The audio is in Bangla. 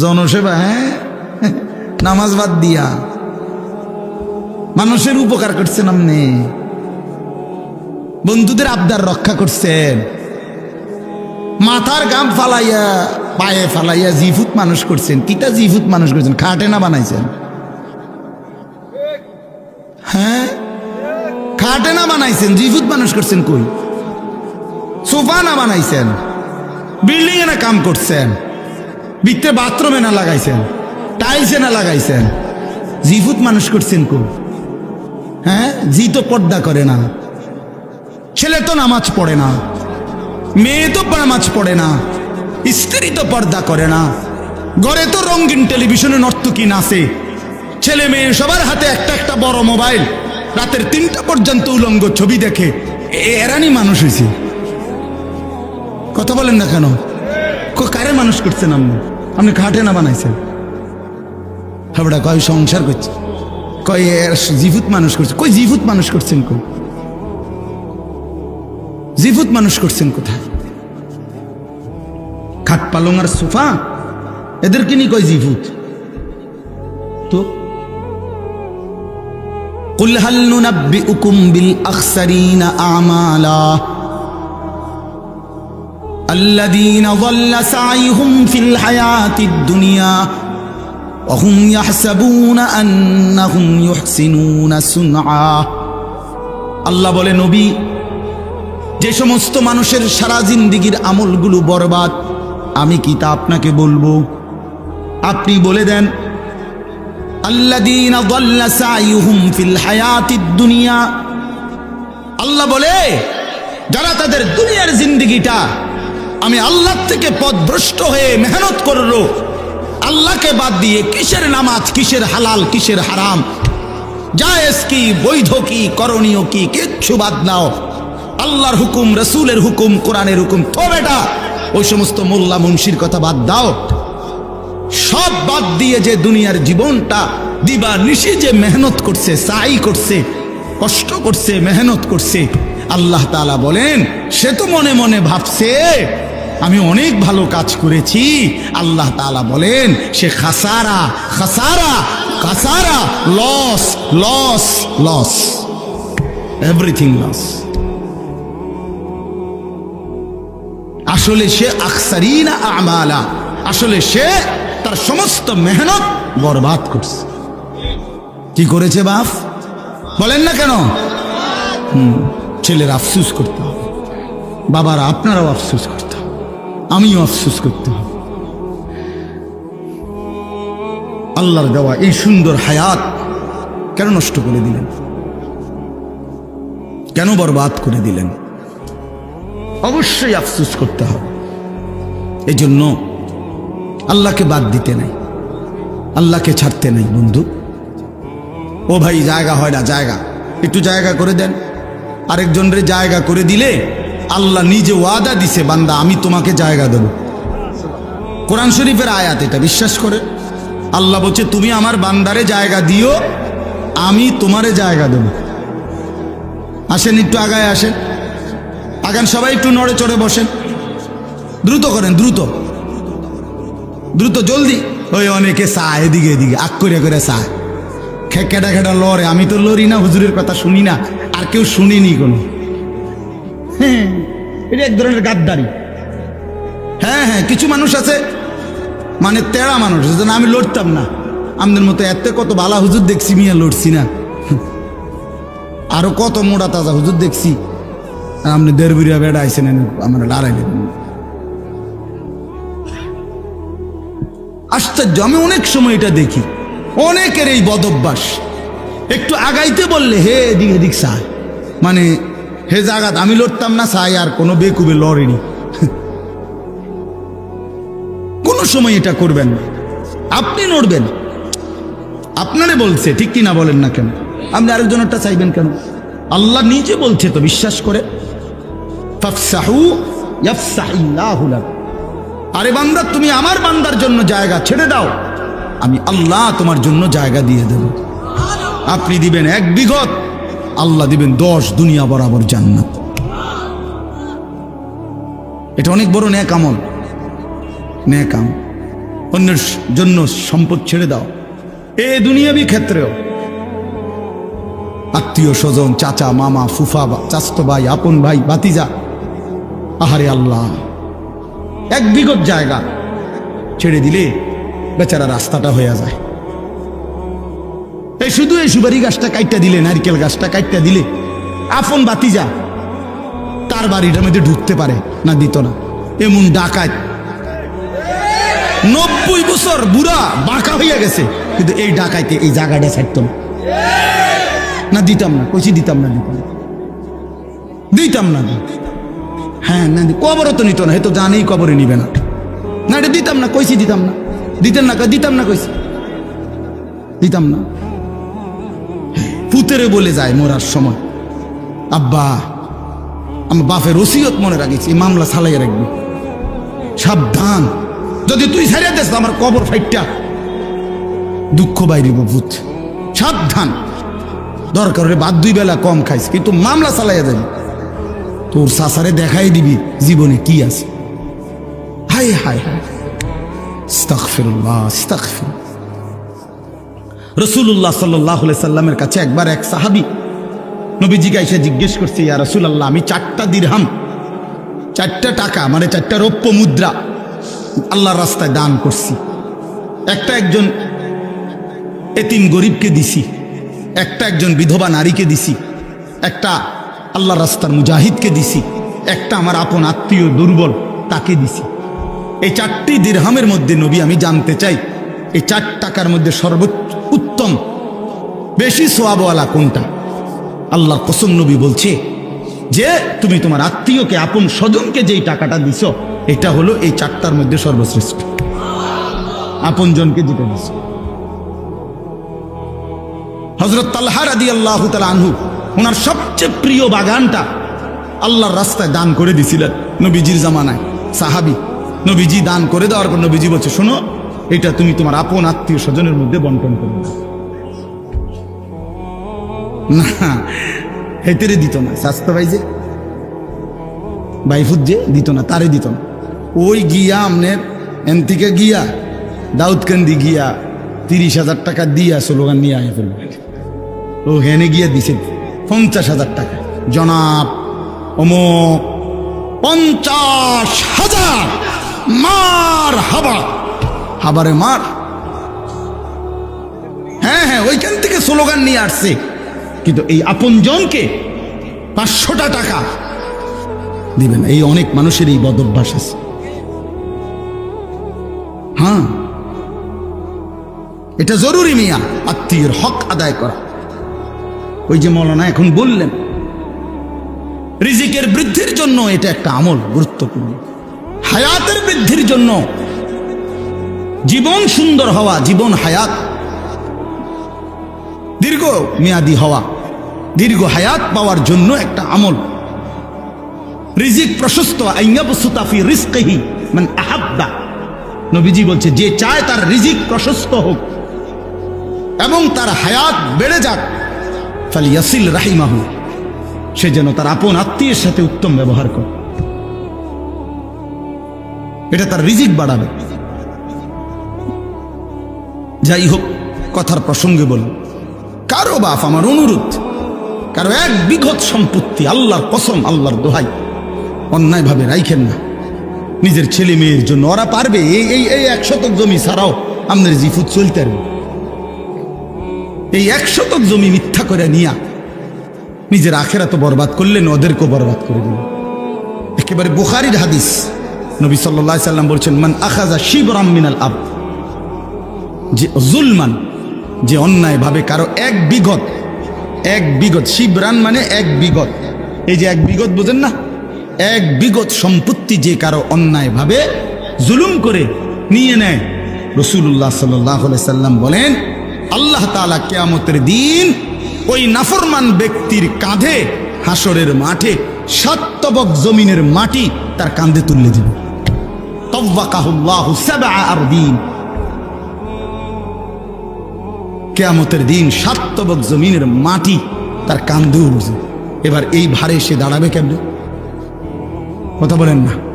জনসেবা হ্যাঁ? নামাজ বাদ দিয়া। মানুষের উপকার করছেন আপনি। বন্ধুদের আবদার রক্ষা করছেন। মাথার গাম ফালাইয়া, পায়ে ফালাইয়া জিফুত মানুষ করছেন। কিটা জিফুত মানুষ করছেন। খাটে না বানাইছেন। হ্যাঁ? খাটে না বানাইছেন। জিফুত মানুষ করছেন কই? সোফা না বানাইছেন। বিল্ডিং এ না কাম করছেন। ভিতরে বাথরুমে না লাগাইছেন? টাইলসে না লাগাইছেন? জিফুত মানুষ করছেন কো? হ্যাঁ? জি তো পর্দা করে না। ছেলে তো নামাজ পড়ে না। মেয়ে তো নামাজ পড়ে না। স্ত্রী তো পর্দা করে না। ঘরে তো রঙিন টেলিভিশনে নর্তকী নাচে। ছেলে মেয়ে সবার হাতে একটা একটা বড় মোবাইল। রাতের তিনটা পর্যন্ত উলঙ্গ ছবি দেখে। এরানি মানুষ হয়েছে কথা বলেন না কেন? কারে মানুষ করছেন আপনি? আপনি খাটে না বানাইছেন হাবড়া কয় সংসার করছে কয় এর জিভুত মানুষ করছে কই জিভুত মানুষ করছেন কই জিভুত মানুষ করছেন কোথায় খাট পালং আর সোফা এদেরকে নিয়ে কয় জিভুত তো قل هل ننبئكم بالأخسرين أعمالا الذين ضل سعيهم في الحياة الدنيا وهم يحسبون أنهم يحسنون صنعا আল্লাহ বলে, নবী, যে সমস্ত মানুষের সারা জিন্দিগির আমলগুলো বরবাদ, আমি কি তা আপনাকে বলব? আপনি বলে দেন আল্লাহ বলে, যারা তাদের দুনিয়ার জিন্দিগিটা আমি আল্লাহ থেকে পথভ্রষ্ট হয়ে মেহনত করল আল্লাহকে বাদ দিয়ে কিসের নামাজ, কিসের হালাল, কিসের হারাম? জায়েজ কি, বৈধ কি, করণীয় কি, কিচ্ছু বাদ নাও। আল্লাহর হুকুম, রসুলের হুকুম, কোরআনের হুকুম, তো বেটা, ওই সমস্ত মোল্লা মুন্সির কথা বাদ দাও। সব বাদ দিয়ে যে দুনিয়ার জীবনটা দিবা নিশি যে মেহনত করছে, সাই করছে, কষ্ট করছে, মেহনত করছে, আল্লাহ তাআলা বলেন, সে তো মনে মনে ভাবছে আমি অনেক ভালো কাজ করেছি। আল্লাহ তাআলা বলেন সে খাসারা খাসারা খাসারা loss loss loss everything loss আসলে সে আকসারিনা আমালা আসলে সে তার সমস্ত মেহনত বরবাদ করছে। কি করেছে বাপ? বলেন না কেন? হুম, ছেলের আফসুস করতে হবে। বাবারা আপনারাও আফসুস করতে আমিও আফসুস করতে হবে আল্লাহর দেওয়া এই সুন্দর হায়াত কেন নষ্ট করে দিলেন? কেন বরবাদ করে দিলেন? অবশ্যই আফসুস করতে হবে। এই জন্য আল্লাহকে বাদ দিতে নাই। আল্লাহকে ছাড়তে নাই বন্ধু। ও ভাই, জায়গা হয় না, জায়গা। একটু জায়গা করে দেন। আরেকজনের জায়গা করে দিলে আল্লাহ নিজে ওয়াদা দিছে, বান্দা, আমি তোমাকে জায়গা দেব। কোরআন শরীফের আয়াত এটা, বিশ্বাস করে। আল্লাহ বলছে, তুমি আমার বান্দারে জায়গা দিও, আমি তোমারে জায়গা দেব। আসেন, একটু আগায় আসেন। আগান, সবাই একটু নড়ে চড়ে বসেন। দ্রুত করেন, দ্রুত। দ্রুত, জলদি। ওই অনেকে চা এদিকে এদিকে আক করে করে চা খেকেটা খেটা লড়ে, আমি তো লড়ি না, হুজুরের কথা শুনি না, আর কেউ শুনিনি কোনো। হ্যাঁ এটা এক ধরনের গাদ্দারি। হ্যাঁ হ্যাঁ কিছু মানুষ আছে মানে তেড়া মানুষ না আমি লড়তাম না। আমাদের মতো এত কত বালা হুজুর দেখছি, মিয়া লড়ছি না। আরও কত মোড়া তাজা হুজুর দেখছি। আর আপনি দেড় বিরিয়া বেড়া আইসেন আমার লড়াই দেবেন আশ্চর্য, আমি অনেক সময় এটা দেখি। অনেকের এই বদভ্যাস। একটু আগাইতে বললে হে এদিক এদিক সায় মানে হে জাগাত, আমি লড়তাম না সাই আর কোনো বেকুবে লড়েনি। কোনো সময় এটা করবেন না। আপনি নড়বেন আপনারে বলছে, ঠিক কিনা বলেন না কেন? আপনি আরেকজনেরটা চাইবেন কেন? আল্লাহ নিজে বলছে তো, বিশ্বাস করে। আরে বান্দার তুমি আমার বান্দার জন্য জায়গা ছেড়ে দাও। আমি আল্লাহ তোমার জন্য জায়গা দিয়ে দেব। আপনি দিবেন এক বিঘত। আল্লাহ দিবেন দশ দুনিয়া বরাবর জান্নাত। এটা অনেক বড় ন্যাক আমল। ন্যাক আম। অন্যের জন্য সম্পদ ছেড়ে দাও। এ দুনিয়াবি ক্ষেত্রেও। আত্মীয় স্বজন, চাচা, মামা, ফুফা চাস্তো ভাই, আপন ভাই বাতিজা আহারে আল্লাহ। এক বিগত জায়গা ছেড়ে দিলে বেচারা রাস্তাটা হয়ে যায়। এই শুধু এই সুপারি গাছটা কাইটটা দিলে, নারকেল গাছটা কাইটটা দিলে? আপন বাতিজা, তার বাড়িটার মধ্যে ঢুকতে পারে না দিত না। এমন ডাকাত। নব্বই বছর বুড়া বাঁকা হইয়া গেছে, কিন্তু এই ডাকাইতে এই জায়গাটা ছাড়ত না। দিতাম না, কইছি দিতাম না দিতাম। দিতাম না। হ্যাঁ না কবরও তো নিত না হয়তো জানেই কবরে নিবে না। না, এটা দিতাম না, কইছি দিতাম না। দিতেন না, দিতাম না, কইছি। দিতাম না। পুতেরে বলে যায় মরার সময়। আব্বা, আমার বাপের ওসিয়ত মনে রাখিস, এই মামলা সালাই রাখবি। সাবধান। যদি তুই ছাড়িয়ে দেস, আমার কবর ফাইটটা। দুঃখ বাইরিব ভূত। সাবধান। দরকার হলে বাদ দুই বেলা কম খাইস, কিন্তু মামলা চালাইয়া যাবি তোর সাসারে দেখাই দিবি জীবনে কি আছে। হাই হাই হাই আস্তাগফিরুল্লাহ আস্তাগফির রসুল্লাহ সাল্লাহ সাল্লামের কাছে একবার এক সাহাবি নবীজিকে এসে জিজ্ঞেস করছে, ইয়া রসুলাল্লাহ, আমি চারটা দিরহাম, চারটা টাকা মানে চারটা রৌপ্য মুদ্রা আল্লাহর রাস্তায় দান করছি। একটা একজন এতিম গরিবকে দিছি, একটা একজন বিধবা নারীকে দিছি, একটা আল্লাহ রাস্তার মুজাহিদকে দিছি, একটা আমার আপন আত্মীয় দুর্বল তাকে দিছি। এই চারটি দিরহামের মধ্যে নবী, আমি জানতে চাই, এই চার টাকার মধ্যে সর্বোচ্চ উত্তম। বেশি সোয়াবওয়ালা কোনটা? আল্লাহর কসম নবী বলছে যে, তুমি তোমার আত্মীয়কে, আপন স্বজনকে যেই টাকাটা দিছ, এটা হলো এই চারটার মধ্যে সর্বশ্রেষ্ঠ। আপন জনকে যেটা দিছ। হজরত তাল্হা রাদি আল্লাহ আনহু, ওনার সবচেয়ে প্রিয় বাগানটা আল্লাহর রাস্তায় দান করে দিছিলেন নবীজির জামানায়। সাহাবি, নবীজি দান করে দেওয়ার পর নবীজি বলছে, শোনো এটা তুমি তোমার আপন আত্মীয় স্বজনের মধ্যে বন্টন করে না। হেতেরে দিত না, স্বাস্থ্য ভাই যে বাইফুদ যে দিত না, তারে দিত না। ওই গিয়া আমনের এন থেকে গিয়া, দাউদকান্দি গিয়া, তিরিশ হাজার টাকা দিয়া স্লোগান নিয়ে আয় ফেলবে ও হেনে গিয়া দিছে, পঞ্চাশ হাজার টাকা। জনাব অমুক পঞ্চাশ হাজার, মার হাবা। হাবারে মার হ্যাঁ হ্যাঁ ওইখান থেকে স্লোগান নিয়ে আসছে। কিন্তু এই আপনজনকে পাঁচশোটা টাকা দিবেন এই অনেক মানুষের এই বদভ্যাস আছে। হ্যাঁ। এটা জরুরি মিয়া, আত্মীয়ের হক আদায় করা। ওই যে মৌলানা এখন বললেন, রিজিকের বৃদ্ধির জন্য এটা একটা আমল গুরুত্বপূর্ণ। হায়াতের বৃদ্ধির জন্য জীবন সুন্দর হওয়া, জীবন হায়াত। দীর্ঘ মেয়াদি হওয়া, দীর্ঘ হায়াত পাওয়ার জন্য একটা আমল। রিজিক প্রশস্ত আইঙ্গাবসুতাফি রিস্কহি মানে আহাব্বা। নবীজি বলছে, যে চায় তার রিজিক প্রশস্ত হোক এবং তার হায়াত বেড়ে যাক ফালি ইয়াসিল রাহিমাহু। সে যেন তার আপন আত্মীয়ের সাথে উত্তম ব্যবহার করে। এটা তার রিজিক বাড়াবে। যাই হোক কথার প্রসঙ্গে বলুন। কারও বাপ আমার অনুরোধ, কারও এক বিঘত সম্পত্তি আল্লাহর কসম, আল্লাহর দোহাই অন্যায়ভাবে রাইখেন না। নিজের ছেলে মেয়ের জন্য ওরা পারবে, এই এই এই এক শতক জমি ছাড়াও আমাদের জিফুত চলতে পারবে। এই এক শতক জমি মিথ্যা করে নিয়া নিজের আখেরা তো বরবাদ করলেন ওদেরকেও বরবাদ করে দিলেন একেবারে বুখারির হাদিস, নবী সাল্লাহ সাল্লাম বলছেন, মান আখাজা শিব রাম মিনাল আব যে জুলমান, যে অন্যায়ভাবে কারও এক বিগত এক বিগত, শিবরান মানে এক বিগত। এই যে এক বিগত বোঝেন না? এক বিগত সম্পত্তি যে কারও অন্যায়ভাবে জুলুম করে নিয়ে নেয়। রসুল্লাহ সাল্লাহ সাল্লাম বলেন, আল্লাহ তালা কেয়ামতের দিন ওই নাফরমান ব্যক্তির কাঁধে হাসরের মাঠে সাতবক জমিনের মাটি তার কাঁধে তুললে দিল তব্বাকাহুল্লাহ আর দিন কেয়ামতের দিন সাত্তবক জমিনের মাটি তার কান্দে উঠবে এবার এই ভারে সে দাঁড়াবে কেমনে? কথা বলেন না।